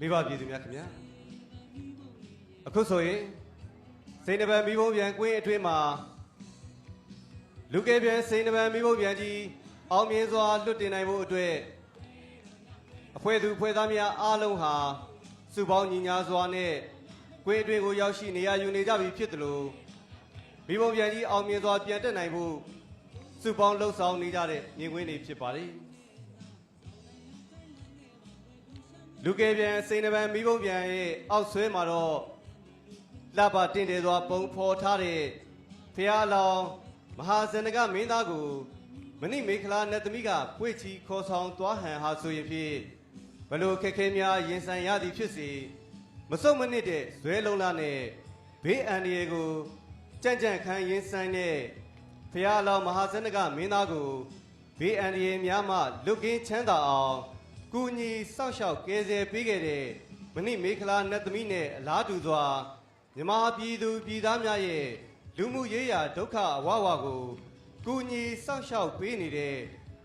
မိဘပြည်သူများခင်ဗျာအခုဆိုရင်စိန်နံပါတ်မိဘပြန်ကွင်းအတွင်းမှာလူကယ်ပြန်စိန်နံပါတ်မိဘပြန်ကြီးအောင်မြင်စွာလွတ်တင်နိုင်ဖို့အတွက်အဖွဲ့သူအဖွဲ့သားများအားလုံးဟာစုပေါင်းညီညာစွာနဲ့ကွင်းအတွင်းကိုရောက်ရှိနေရယူနေကြပြီဖြစ်တယ်လို့မိဘပြန်ကြီးအောင်မြင်စွာပြန်တက်နိုင်ဖို့စုပေါင်းလှုပ်ဆောင်နေကြတဲ့မြင်ကွင်းတွေဖြစ်ပါတယ် လူကယ်ပြန်စိန်နံပါတ်မိဘုံပြန်ရဲ့အောက်ဆွဲမှာတော့လှပတင့်တယ်စွာပုံဖော်ထားတဲ့ဖះအလောင်းမဟာဇနကမင်းသားကိုမဏိမေခလာနတ်သမီးကပွေချီခေါ်ဆောင်သွားဟန်ဟာဆိုရင်ဖြင့်ဘလို့ခက်ခဲများရင်ဆိုင်ရသည်ဖြစ်စေမစုံမနစ်တဲ့ဇွဲလုံးလာနဲ့ဘေးအန္တရာယ်ကိုကြံ့ကြံ့ခံရင်ဆိုင်တဲ့ဖះအလောင်းမဟာဇနကမင်းသားကိုဘေးအန္တရာယ်များမှလွတ်ကင်းချမ်းသာအောင် ကူညီစောင့်ရှောက်ကယ်ဆယ်ပေးခဲ့တဲ့မဏိမေခလာနတ်သမီးနဲ့အလားတူစွာမြမပြည်သူပြည်သားများရဲ့လူမှုရေးရာဒုက္ခအဝဝကိုကူညီစောင့်ရှောက်ပေးနေတဲ့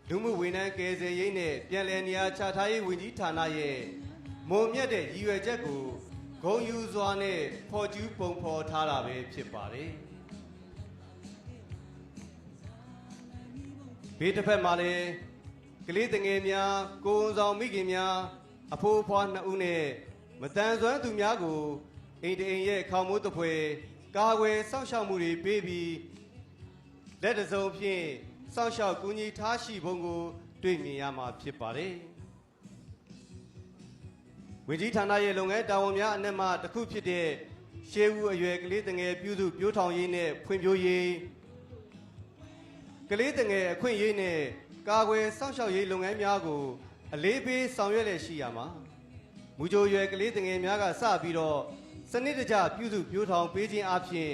လူမှုဝန်ထမ်းကယ်ဆယ်ရေးနဲ့ပြည်내နေရာချထားရေးဝန်ကြီးဌာနရဲ့မုံမြတ်တဲ့ရည်ရွယ်ချက်ကိုဂုံယူစွာနဲ့ဖော်ကျူးပုံဖော်ထားတာပဲဖြစ်ပါတယ်ဘေးတစ်ဖက်မှာလည်းက လေးတငယ်များကိုယ်ဝန်ဆောင်မိခင်များအဖိုးအဖွားနှစ်ဦးနဲ့မတန်ဆွမ်းသူများကိုအိမ်တအိမ်ရဲ့ခေါင်းမိုးတစ်ဖွဲကာကွယ်စောင့်ရှောက်မှုတွေပေးပြီးလက်တစ်စုံဖြင့်စောင့်ရှောက်ကူညီထားရှိပုံကို တွေ့မြင်ရမှာဖြစ်ပါတယ်ဝင်ကြီးဌာနရဲ့လုပ်ငန်းတာဝန်များအနက်မှတစ်ခုဖြစ်တဲ့ရှေးဦးအရွယ်ကလေးတငယ်ပြုစုပြိုးထောင်ရေးနဲ့ဖွံ့ဖြိုးရေးကလေးတငယ်အခွင့်အရေးနဲ့ ကာကွယ်စောင့်ရှောက်ရေးလုပ်ငန်းများကိုအလေးပေးဆောင်ရွက်လည်ရှိရမှာမူကြိုရွယ်ကလေးတငယ်များကစပြီးတော့စနစ်တကျပြုစုပြောထောင်ပေးခြင်းအပြင်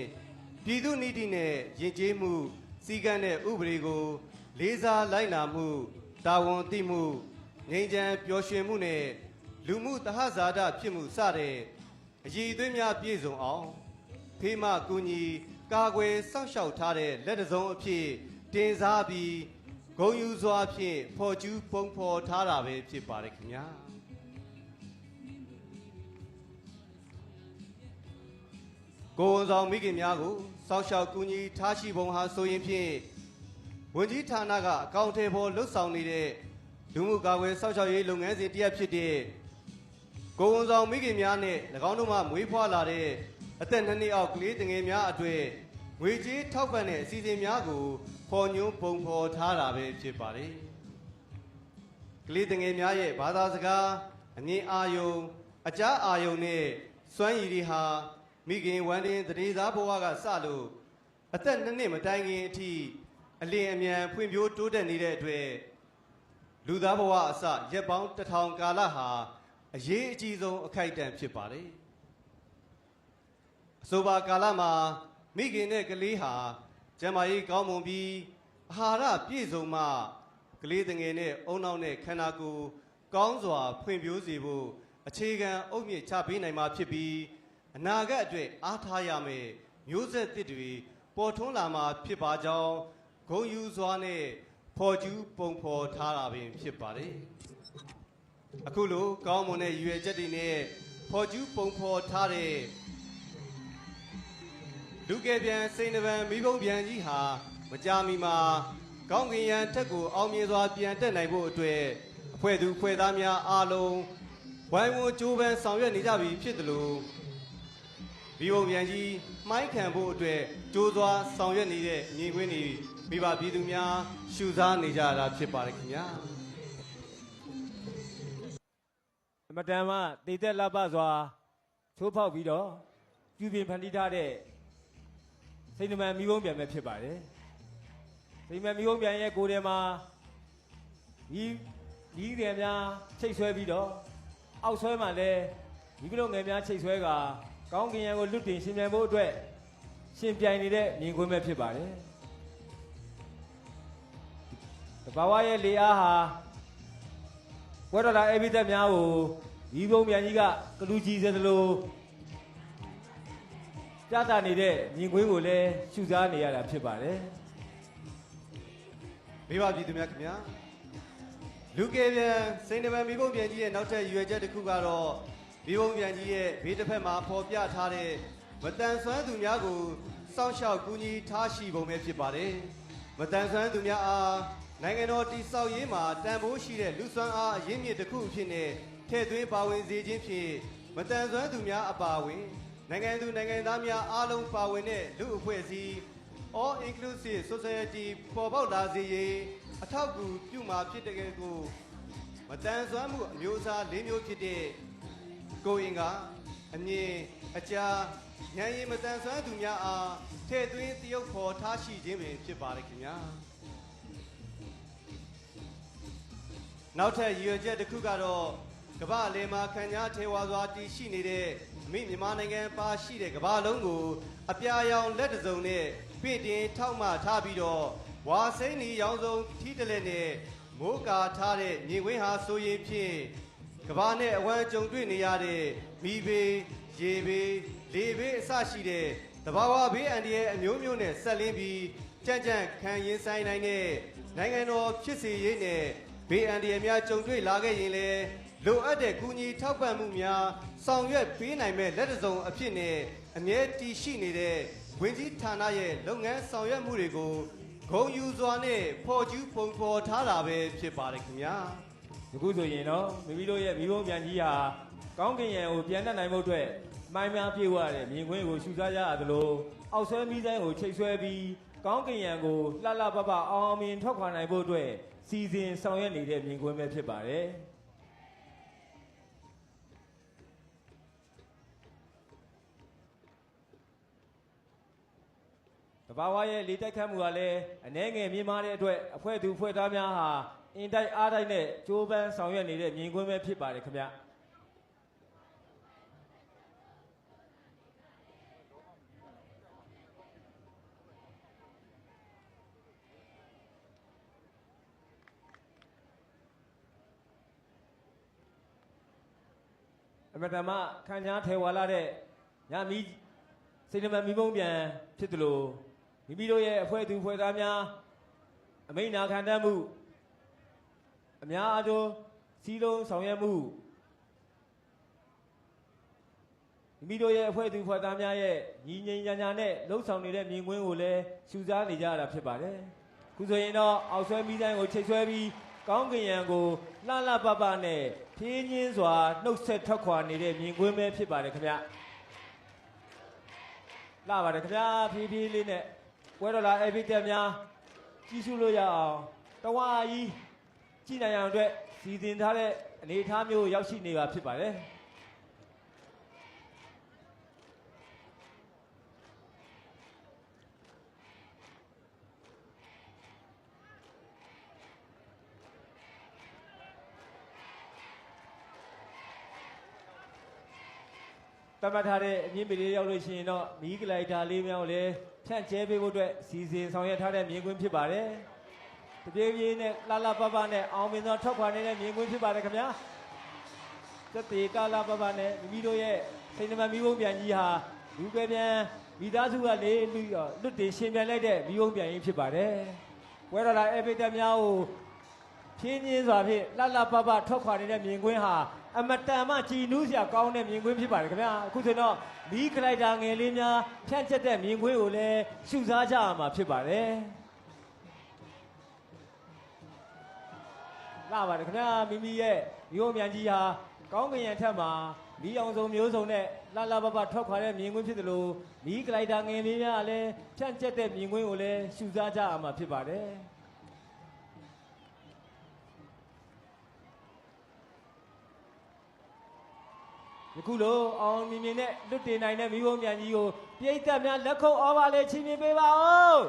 ပြည်သူနည်းတိနဲ့ယဉ်ကျေးမှုစည်းကမ်းတဲ့ဥပဒေကို လေးစားလိုက်နာမှုတာဝန်သိမှုငြိမ်းချမ်းပျော်ရွှင်မှုနဲ့လူမှုတဟဇာတဖြစ်မှုစတဲ့အည်အသွေးများပြည့်စုံအောင်ဖေးမကူညီကာကွယ်စောင့်ရှောက်ထားတဲ့လက်တစ်စုံအဖြစ်တင်စားပြီး ဂုံယူစွာဖြင့်ဖော်ကျူးပုံဖော်ထားတာပဲဖြစ်ပါတယ်ခင်ဗျာကိုယ်ဝန်ဆောင်မိခင်များကိုစောင့်ရှောက်ကူညီထားရှိပုံဟာဆိုရင်ဖြင့်ဝန်ကြီးဌာနကအကောင့်ထဲပေါ်လှုပ်ဆောင်နေတဲ့လူမှုကာကွယ်စောင့်ရှောက်ရေးလုပ်ငန်းစဉ်တစ်ရပ်ဖြစ်တဲ့ကိုယ်ဝန်ဆောင်မိခင်များနဲ့၎င်းတို့မှမွေးဖွားလာတဲ့အသက်နှစ်နှစ်အောက်ကလေးတငယ်များအတွေ့ ငွေကြေးထောက်ပံ့တဲ့အစီအစဉ်များကိုဖော်ညွှန်းပုံဖော်ထားတာပဲဖြစ်ပါတယ်။ကလေးတငယ်များရဲ့ဘာသာစကားအမြင်အာယုံအကြအာယုံနဲ့စွမ်းရည်တွေဟာမိခင်ဝမ်းတင်တရေသားဘဝကစလို့အသက်နှစ်နှစ်မတိုင်ခင်အထိအလင်းအမြန်ဖွံ့ဖြိုးတိုးတက်နေတဲ့အတွက်လူသားဘဝအစရက်ပေါင်းတစ်ထောင်ကာလဟာအရေးအကြီးဆုံးအခိုက်အတန့်ဖြစ်ပါတယ်အဆိုပါကာလမှာ မိခင်နဲ့ကလေးဟာကျန်းမာရေးကောင်းမွန်ပြီးအာဟာရပြည့်စုံမှကလေးတငယ်နဲ့အုံနောက်နဲ့ခန္ဓာကိုယ်ကောင်းစွာဖွံ့ဖြိုးစေဖို့အခြေခံအုတ်မြစ်ချပေးနိုင်မှာဖြစ်ပြီးအနာဂတ်အတွက်အားထားရမယ်မျိုးဆက်သစ်တွေပေါ်ထွန်းလာမှာဖြစ်ပါကြောင်းဂုံယူစွာနဲ့ဖော်ကျူးပုံဖော်ထားတာပင်ဖြစ်ပါတယ်အခုလိုကောင်းမွန်တဲ့ရွယ်ချက်တွေနဲ့ဖော်ကျူးပုံဖော်ထားတဲ့ လူကယ်ပြန်စိန်နဗံမိဘုံပြန်ကြီးဟာမကြာမီမှာကောင်းကင်ယံထက်ကိုအောင်မြင်စွာပြန်တက်နိုင်ဖို့အတွက်အဖွဲ့သူအဖွဲ့သားများအားလုံးဝိုင်းဝန်းကြိုးပမ်းဆောင်ရွက်နေကြပြီဖြစ်တယ်လို့မိဘုံပြန်ကြီးမှိုင်းခံဖို့အတွက်ကြိုးစွာဆောင်ရွက်နေတဲ့ညီကွင်းတွေမိဘပြည်သူများရှုစားနေကြတာဖြစ်ပါတယ်ခင်ဗျာအမတန်မှတည်သက်လပစွာချိုးဖောက်ပြီးတော့ပြုပြင်ဖန်တီးထားတဲ့ စိတ်နှမမိဘုံပြန်ပဲဖြစ်ပါတယ်စိတ်နှမမိဘုံပြန်ရဲ့ကိုယ်ထဲမှာဒီဒီတယ်များချိတ်ဆွဲပြီးတော့အောက်ဆွဲမှလည်းဒီကလေးငယ်များချိတ်ဆွဲကကောင်းကင်ရံကိုလွတ်တင်ရှင်ပြန်ဖို့အတွက်ရှင်ပြိုင်နေတဲ့မြင်ကွင်းပဲဖြစ်ပါတယ်တဘာဝရဲ့လေအားဟာဝရလာအေဘိသက်များကိုဒီဘုံမြန်ကြီးကကလူကြီးစသလို ပြတာနေတဲ့မြင်ကွင်းကိုလည်းရှုစားနေရတာဖြစ်ပါတယ်မိဘပြည်သူများခင်ဗျာလူကယ်ပြန်စိန်တပံမိဘပြန်ကြီးရဲ့နောက်ထပ်ရွယ်ချက်တစ်ခုကတော့မိဘုံပြန်ကြီးရဲ့ဘေးတစ်ဖက်မှာပေါ်ပြထားတဲ့မတန်ဆွမ်းသူများကိုစောင့်ရှောက်ကူညီထားရှိပုံပဲဖြစ်ပါတယ်မတန်ဆွမ်းသူများအားနိုင်ငံတော်တည်ဆောက်ရေးမှာတန်ဖိုးရှိတဲ့လူစွမ်းအားအရင်းမြစ်တစ်ခုအဖြစ်နဲ့ထည့်သွင်းပါဝင်စေခြင်းဖြင့်မတန်ဆွမ်းသူများအပါအဝင် နိုင်ငံသူနိုင်ငံသားများအားလုံးပါဝင်တဲ့လူအဖွဲ့အစည်း All Inclusive Society ပေါ်ပေါက်လာစေရေးအထောက်အကူပြုမှာဖြစ်တဲ့ကိုမတန်ဆွမ်းမှုအမျိုးအစား၄မျိုးဖြစ်တဲ့ကိုရင်ကအမြင်အကြာဉာဏ်ရည်မတန်ဆွမ်းသူများအားထည့်သွင်းတရုပ်ဖော်ထားရှိခြင်းပင်ဖြစ်ပါတယ်ခင်ဗျာနောက်ထပ်ရည်ရွယ်ချက်တစ်ခုကတော့ ကမ္ဘာအလယ်မှာခံကြားထေဝါစွာတည်ရှိနေတဲ့အမိမြန်မာနိုင်ငံပါရှိတဲ့ကမ္ဘာလုံးကို အပြာရောင်လက်တစ်စုံနဲ့ပြင့်တင်ထောက်မှထားပြီးတော့ဝါစိမ့်နီရောင်စုံထီးတလဲနဲ့မိုးကာထားတဲ့မြေဝင်းဟာဆိုရင်ဖြင့်ကဘာနဲ့အဝမ်းကြုံတွေ့နေရတဲ့မိဘေးရေဘေးလေဘေးအစရှိတဲ့တဘာဝဘေးအန္တရာယ်အမျိုးမျိုးနဲ့ဆက်လင်းပြီးကြံ့ကြံ့ခံရင်ဆိုင်နိုင်တဲ့နိုင်ငံတော်ဖြစ်စေရေးနဲ့ ဘေးအန္တရာယ်များကြုံတွေ့လာခဲ့ရင်လည်းလိုအပ်တဲ့ကူညီထောက်ပံ့မှုများဆောင်ရွက်ပေးနိုင်မဲ့လက်တစုံအဖြစ်နဲ့အမြဲတည်ရှိနေတဲ့ဝင်ကြီးဌာနရဲ့လုပ်ငန်းဆောင်ရွက်မှုတွေကိုဂုံယူစွာနဲ့ဖော်ကျူးပုံဖော်ထားတာပဲဖြစ်ပါတယ်ခင်ဗျာဒီခုဆိုရင်တော့မိမိတို့ရဲ့မိဘုံပြန်ကြီးဟာကောင်းကင်ယံကိုပြန်တက်နိုင်ဖို့အတွက်မိုင်းများပြေဝတဲ့မြင်ကွင်းကိုရှူစားကြရသလိုအောက်ဆွဲမီးဆိုင်ကိုချိတ်ဆွဲပြီးကောင်းကင်ယံကိုလှလှပပအောင်အောင်မြင်ထွက်ခွာနိုင်ဖို့အတွက် စီစဉ်ဆောင်ရွက်နေတဲ့မြင်ကွင်းပဲဖြစ်ပါတယ်တဘာဝရဲ့လေတိုက်ခတ်မှုကလည်းအနှဲငယ်မြင်မာတဲ့အတွက်အဖွဲ့သူအဖွဲ့သားများဟာအင်တိုက်အားတိုက်နဲ့ကြိုးပမ်းဆောင်ရွက်နေတဲ့မြင်ကွင်းပဲဖြစ်ပါတယ်ခင်ဗျ အမတမခံညာထေဝါလာတဲ့ညမီစိတ်နမမီမုံပြန်ဖြစ်တယ်လို့မိမိတို့ရဲ့အဖွဲ့သူအဖွဲ့သားများအမိန့်နာခံတတ်မှုအများအားတို့စီးလုံးဆောင်ရွက်မှုမိမိတို့ရဲ့အဖွဲ့သူအဖွဲ့သားများရဲ့ညီငိမ်ညာညာနဲ့လှုပ်ဆောင်နေတဲ့မြင်ကွင်းကိုလည်းရှုစားနေကြရတာဖြစ်ပါတယ်ခုဆိုရင်တော့အောက်ဆွဲမိတိုင်းကိုချိတ်ဆွဲပြီး ကောင်းကင်ယံကိုလှလှပပနဲ့ဖြင်းချင်းစွာနှုတ်ဆက်ထွက်ခွာနေတဲ့မြင်ကွင်းပဲဖြစ်ပါတယ်ခင်ဗျလာပါတယ်ခင်ဗျာဖြည်းဖြည်းလေးနဲ့ပွဲတော်လာအေဗီတက်များကြီးစုလို့ရအောင်တဝါကြီးကြည်နိုင်အောင်အတွက်စီစဉ်ထားတဲ့အနေအထားမျိုးရောက်ရှိနေပါဖြစ်ပါတယ် တတ်မှတ်ထားတဲ့အမြင့်ပေလေးရောက်လို့ရှိရင်တော့မီးကလိုက်တာလေးများကိုလည်းဖြန့်ကျဲပေးဖို့အတွက်စီစဉ်ဆောင်ရွက်ထားတဲ့မြင်ကွင်းဖြစ်ပါတယ်။တပြေးပြေးနဲ့လာလာပပနဲ့အောင်မြင်သောထွက်ခွာနေတဲ့မြင်ကွင်းဖြစ်ပါတယ်ခင်ဗျာ။သက်တေကာလာပပနဲ့မိမိတို့ရဲ့စိတ်နှမမီးဘုံပြန်ကြီးဟာလူပဲပြန်မိသားစုကနေလူလွတ်တင်ရှင်ပြန်လိုက်တဲ့မီးဘုံပြန်ကြီးဖြစ်ပါတယ်။ဝဲတော်လာအေပိတက်များကို ဖြင်းချင်းစွာဖြင့်လှလှပပထွက်ခွာနေတဲ့မြင်ကွင်းဟာအမတန်မှကြည်နူးစရာကောင်းတဲ့မြင်ကွင်းဖြစ်ပါတယ်ခင်ဗျာအခုဆိုတော့မီးကလိုက်တာငယ်လေးများဖြန့်ချက်တဲ့မြင်ကွင်းကိုလည်းရှုစားကြရမှာဖြစ်ပါတယ်လာပါတယ်ခင်ဗျာမိမိရဲ့ရိုးမြန်ကြီးဟာကောင်းကင်ရံထက်မှာမီးအောင်စုံမျိုးစုံနဲ့လှလှပပထွက်ခွာတဲ့မြင်ကွင်းဖြစ်တယ်လို့မီးကလိုက်တာငယ်လေးများကလည်းဖြန့်ချက်တဲ့မြင်ကွင်းကိုလည်းရှုစားကြရမှာဖြစ်ပါတယ် ယခုလိုအောင်မြင်မြင်နဲ့လွတ်တင်နိုင်တဲ့မိဘမြန်ကြီးကိုပြိဿတ်များလက်ခုပ်ဩဘာလေးချီးမြှင့်ပေးပါဦး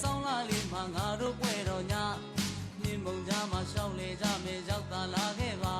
ဆောင်းလာလေးမှာငါတို့ပွဲတော်ညမြင်းမုံကြားမှာရှောင်းလေကြမယ်ရောက်သာလာခဲ့ပါ